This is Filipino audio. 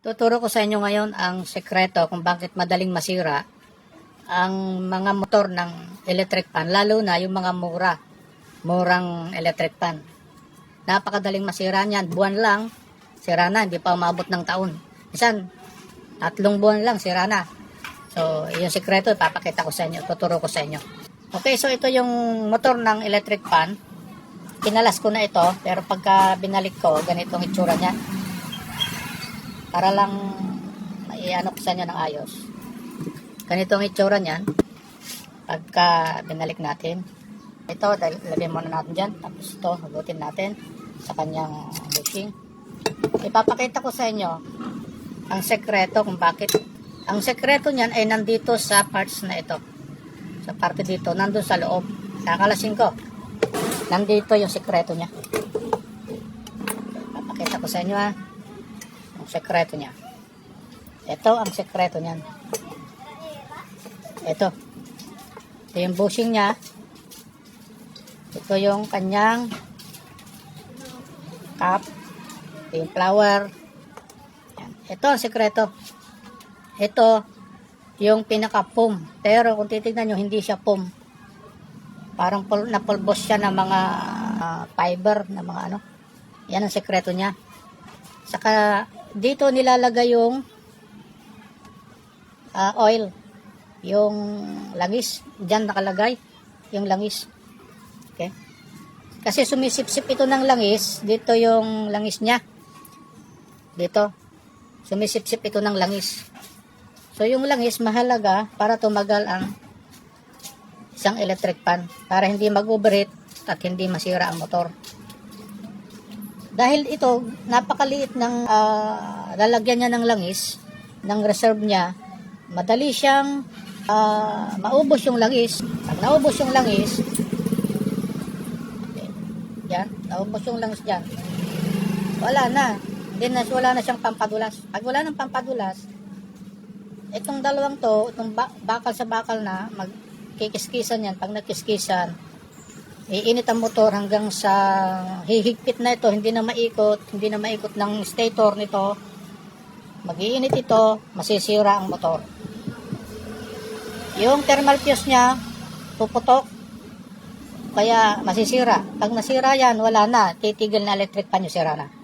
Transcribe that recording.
Tuturo ko sa inyo ngayon ang sekreto kung bakit madaling masira ang mga motor ng electric pan, lalo na yung mga mura, murang electric pan. Napakadaling masira niyan. Buwan lang, sira na, hindi pa umabot ng taon. Minsan, tatlong buwan lang, sira na. So, yung sekreto, ipapakita ko sa inyo, tuturo ko sa inyo. Okay, so ito yung motor ng electric pan. Kinalas ko na ito, pero pagka binalik ko, ganito ang itsura niya para lang maiano ko sa inyo ng ayos. Ganito ang itsura niyan. Pagka binalik natin. Ito, lagyan muna natin dyan. Tapos ito, hugutin natin sa kanyang bushing. Ipapakita ko sa inyo ang sekreto kung bakit. Ang sekreto niyan ay nandito sa parts na ito. Sa parte dito, nandun sa loob. Kakalasin ko. Nandito yung sekreto niya. Papakita ko sa inyo ha ang sekreto niya. Ito ang sekreto niyan. Ito. Ito yung bushing niya. Ito yung kanyang cup. Ito yung flower. Ito ang sekreto. Ito yung pinaka-foam. Pero kung titignan nyo, hindi siya foam. Parang pul- napulbos siya ng mga ah, fiber, na mga ano. Yan ang sekreto niya. Saka dito nilalagay yung ah, oil. Yung langis. Diyan nakalagay yung langis. Okay? Kasi sumisipsip ito ng langis. Dito yung langis niya. Dito. Sumisipsip ito ng langis. So yung langis mahalaga para tumagal ang isang electric pan. Para hindi mag-overheat at hindi masira ang motor. Dahil ito, napakaliit ng ah, lalagyan niya ng langis, ng reserve niya, madali siyang ah, maubos yung langis. Pag naubos yung langis, yan, naubos yung langis dyan, wala na. Hindi wala na siyang pampadulas. Pag wala ng pampadulas, itong dalawang to, itong ba- bakal sa bakal na, magkikiskisan yan. Pag nagkiskisan, iinit ang motor hanggang sa hihigpit na ito, hindi na maikot, hindi na maikot ng stator nito. Magiinit ito, masisira ang motor. Yung thermal fuse niya, puputok, kaya masisira. Pag nasira yan, wala na, titigil na electric pan yung sira na.